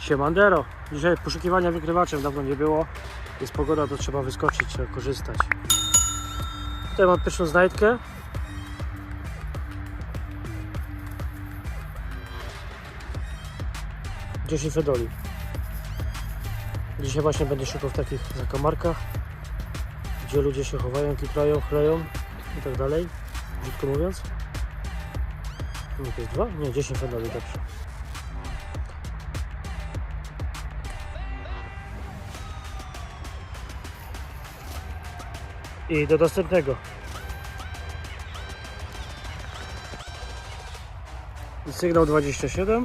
Siemandero. Dzisiaj poszukiwania wykrywaczem dawno nie było. Jest pogoda, to trzeba wyskoczyć, trzeba korzystać. Tutaj mam pierwszą znajdkę. Dziesięć fedoli. Dzisiaj właśnie będę szukał w takich zakamarkach, gdzie ludzie się chowają, kitrają, chleją i tak dalej. Brzydko mówiąc. Jest dwa? Nie, 10 fedoli, dobrze. I do następnego. Sygnał 27.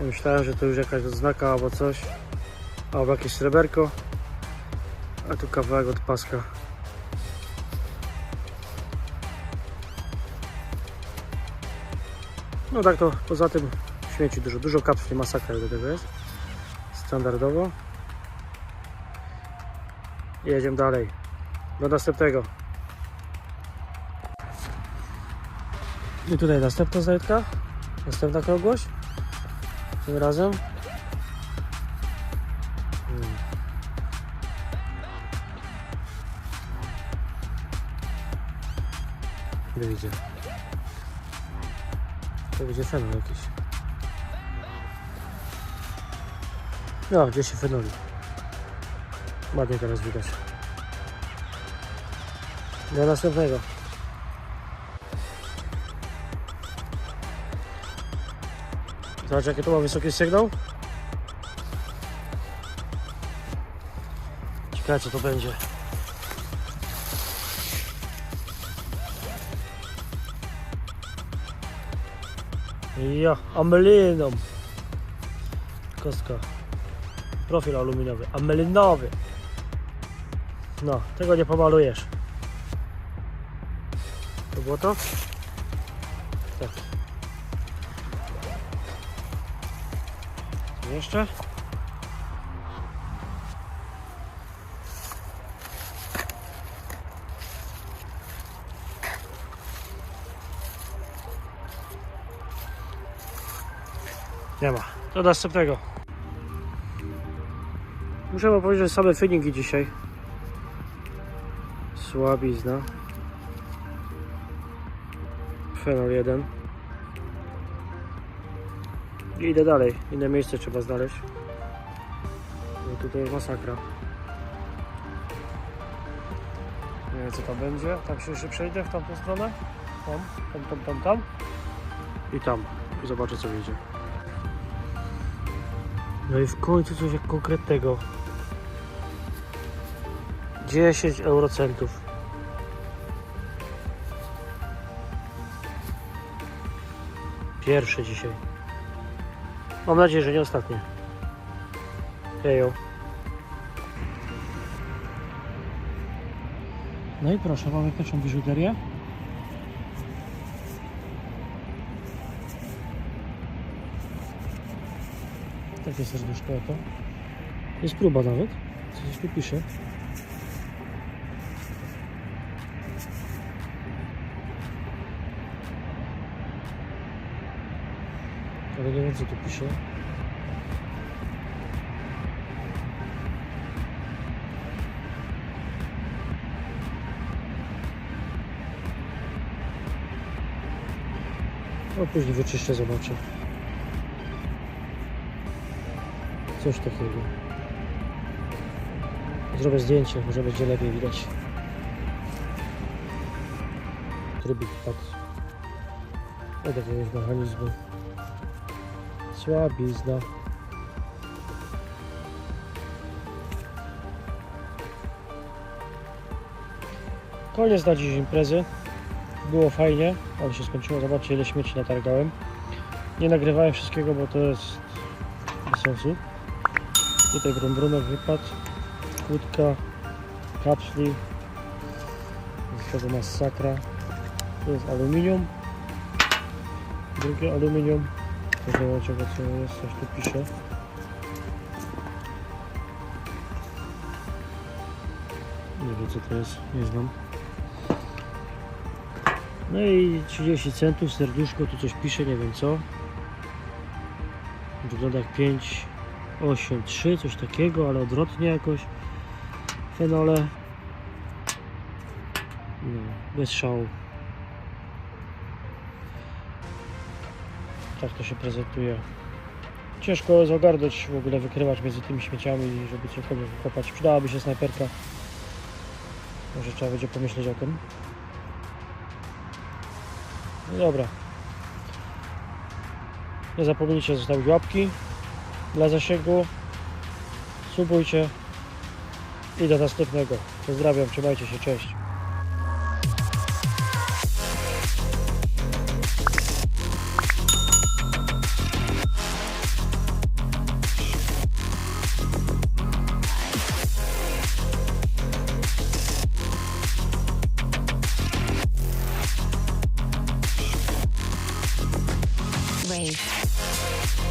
Ja Myślałem, że to już jakaś odznaka albo coś. Albo jakieś sreberko. A tu kawałek od paska. No tak to poza tym śmieci dużo. Dużo kapsli, masakra do tego jest. Standardowo. Jedziemy dalej. Do następnego. I tutaj następna znajdka. Następna krągłość. Tym razem. Hmm. Widzę. To będzie fenol jakiś. No, 10 fenoli. Ładnie teraz widać. Do następnego. Zobacz jaki to ma wysoki sygnał. Ciekawe co to będzie. Ja, ameliną. Kostka. Profil aluminiowy. Amelinowy. No, tego nie pomalujesz. To było to? Tak. Jeszcze? Nie ma. Do następnego. Muszę powiedzieć, że same finingi dzisiaj. Słabizna. Fenol 1. I idę dalej. Inne miejsce trzeba znaleźć. Bo tutaj jest masakra. Nie wiem co tam będzie. Tam się jeszcze przejdę w tamtą stronę. Tam, tam, tam, tam, tam. I tam. I zobaczę co wyjdzie. No i w końcu coś konkretnego. 10 eurocentów. Pierwszy dzisiaj. Mam nadzieję, że nie ostatnie. Hejo. No i proszę, mamy pierwszą biżuterię. Takie serduszko to. Jest próba nawet. Coś tu pisze. Ale nie wiem co tu pisze. No później wyczyszczę, zobaczę. Coś takiego. Zrobię zdjęcie, może będzie lepiej widać. Trybik padł. Do jakiegoś mechanizmu. Słabizna. Koniec na dziś imprezy. Było fajnie, ale się skończyło. Zobaczcie ile śmieci natargałem. Nie nagrywałem wszystkiego, bo to jest bez sensu. Tutaj brumbrunek wypadł. Kłódka, kapsli. Z tego masakra. To jest aluminium. Drugie aluminium. Zobaczcie czego co jest, coś tu pisze. Nie wiem co to jest, nie znam. No i 30 centów, serduszko, tu coś pisze, nie wiem co. Wygląda jak 5, 8, 3, coś takiego, ale odwrotnie jakoś. Fenole. No, bez szału. Tak to się prezentuje. Ciężko jest w ogóle wykrywać między tymi śmieciami, żeby cokolwiek wykopać. Przydałaby się snajperka. Może trzeba będzie pomyśleć o tym. No dobra. Nie zapomnijcie zostawić łapki dla zasięgu. Subujcie i do następnego. Pozdrawiam, trzymajcie się, cześć.